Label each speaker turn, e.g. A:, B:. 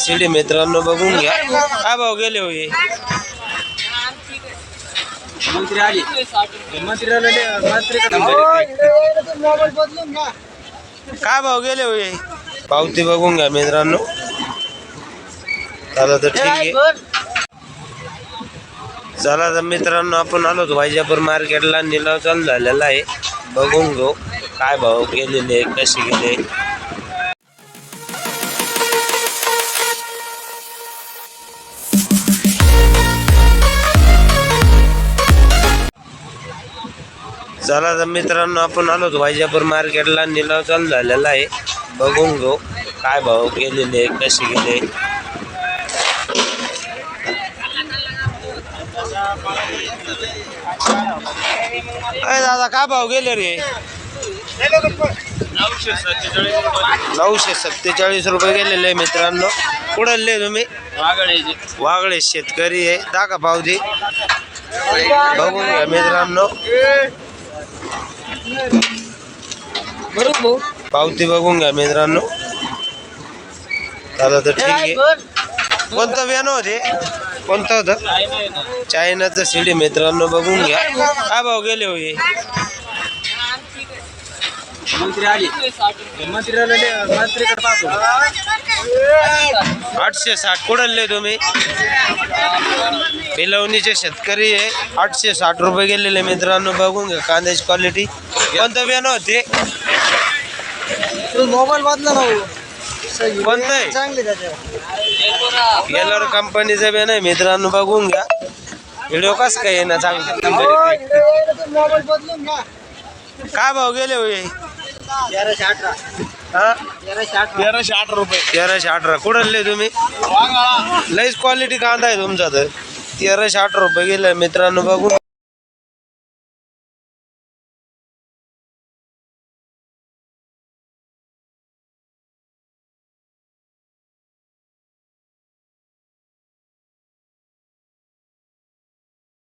A: शिडी मित्रांनो बघून घ्या. काय भाव गेले होय काय भाव गेले होय पावती बघून घ्या मित्रांनो. चला तर ठीक आहे. चला तर मित्रांनो आपण आलो होतो वायजापूर मार्केटला. निलाव चालू झालेला आहे. बघून घेऊ. काय भाव गेलेले कसे गेले? चला तर मित्रांनो आपण आलो होतो वायजापूर मार्केटला. निलाव चालू झालेला आहे. बघून घेऊ काय भाव गेलेले कसे गेले. अरे दादा काय भाव गेले रे? नऊशे सत्तेचाळीस रुपये गेलेले मित्रांनो. कुठले तुम्ही? वागळे शेतकरी आहे. दाखा दे बघून घ्या मित्रांनो. पावती बघून घ्या मित्रांनो. चला तर ठीक आहे. कोणतं बियाणं होते? कोणतं होतं? चायनाचं शिडी मित्रांनो बघून घ्या. काय भाव गेले होय.
B: मंत्री आली. मंत्री मंत्रीकडे पाहतो
A: आठशे साठ. कुठले तुम्ही? पिलवणीचे शेतकरी आहे. आठशे साठ रुपये गेलेले मित्रांनो. बघून घ्या कांद्याची क्वालिटी कोणतं बियाणं होते?
B: मोबाईल बदला भाऊ.
A: कोणतं आहे?
B: चांगली
A: गेल्यावर कंपनीचं बियाणं आहे मित्रांनो. बघून घ्या. व्हिडिओ कस काय येणार चांगलं?
B: मोबाईल बदलून घ्या.
A: काय भाव गेले होय? हा?
B: तेराशे अठरा
C: आठ रुपये.
A: तेराशे अठरा कुठले तुम्ही? लईच क्वालिटी कांदा आहे तुमचा तर. तेराशे अठरा रुपये गेले मित्रांनो बघून